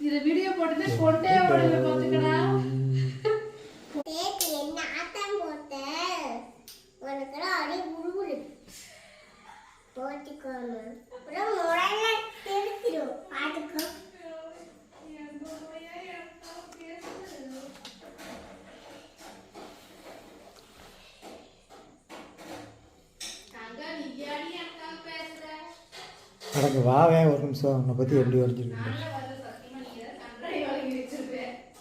இத வீடியோ போட்டு கொண்டே ஓடுங்க பாத்துக்கடா நேத்து என்ன ஆட்டம் போட்ட உனக்கெல்லாம் அடி உருவுடு போட்டுக்கோங்க அப்புறம் எனக்கு வாவேன் ஒரு நிமிஷம். உன்னை பற்றி எப்படி வரைஞ்சிருக்கு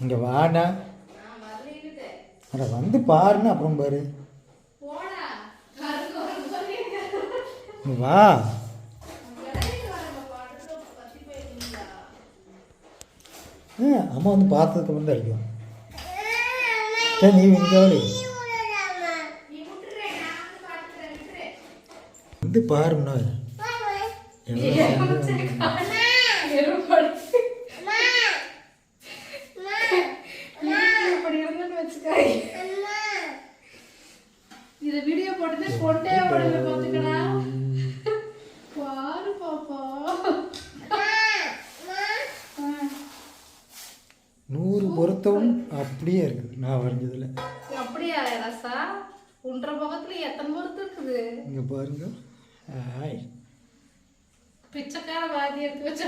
இங்கே வாடா. அட வந்து பாருன்னு அப்புறம் பாரு. வா. அம்மா வந்து பார்த்ததுக்கு அப்புறம் தான் அடிக்கும். சரி நீ இங்கே வந்து பாருண்ணா இத வீடியோ போட்டு கொண்டே ஓடுங்க பாத்துக்கடா பாரு பாப்பா. நூறு பொருத்தமும் அப்படியே இருக்குது. நான் வரைஞ்சதில் அப்படியா ரசா? ஒன்றரை பக்கத்துல எத்தனை பொருத்து இருக்குது? இங்கே பாருங்க. ஆய் பிச்சைக்கார வாதி எடுத்து வச்ச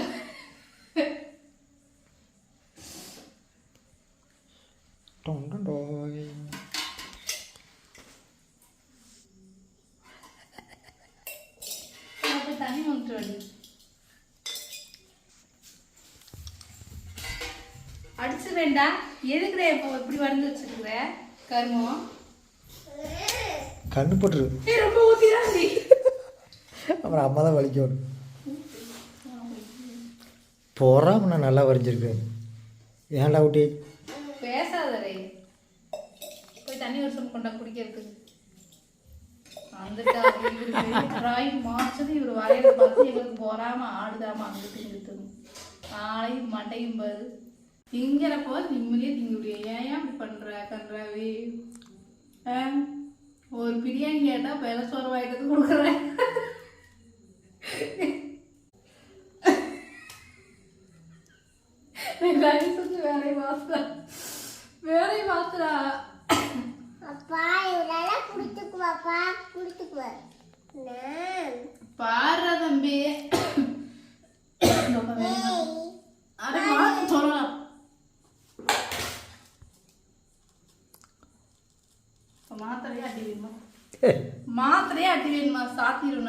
வந்துட்டு வாடி. அடிச்சு வேண்டாம் எதுக்குடா இப்போ இப்படி வரைஞ்சு வச்சிருக்கிற? கருமம் கண்ணு போட்டுரு. ரொம்ப ஊத்திடாதி அப்புறம் அம்மா தான் வலிக்கணும் பொறாம நான் நல்லா வரைஞ்சிருக்கு. ஏன்டா ஊட்டி? பேசாதரே போய் தண்ணி ஒரு சொல் கொண்டா குடிக்கிறதுக்கு. டிராயிங் மாச்சது இவர் வரையில பார்த்து எங்களுக்கு போறாம ஆடுதாம அங்கிட்டு இங்கிட்டு நாளையும் மண்டையும் பாரு. திங்கிறப்போ நிம்மதியே திங்க முடியும் ஏன் ஏன் இப்படி பண்ற கன்றாவே? ஆ? ஒரு பிரியாணி கேட்டா விலை சோர்வாயிட்டது கொடுக்குறேன். கொடுக்குறேன் தயவு செஞ்சு வேலையை மாத்துறா வேலையை மாத்துறா அப்பா இவரெல்லாம் குடிச்சுக்குவாப்பா குடிச்சுக்குவா நான் பாடுற தம்பி? அட சொல்லலாம் மாத்திரையா அடி வேணுமா மாத்திரையா அடி வேணுமா சாத்திரும்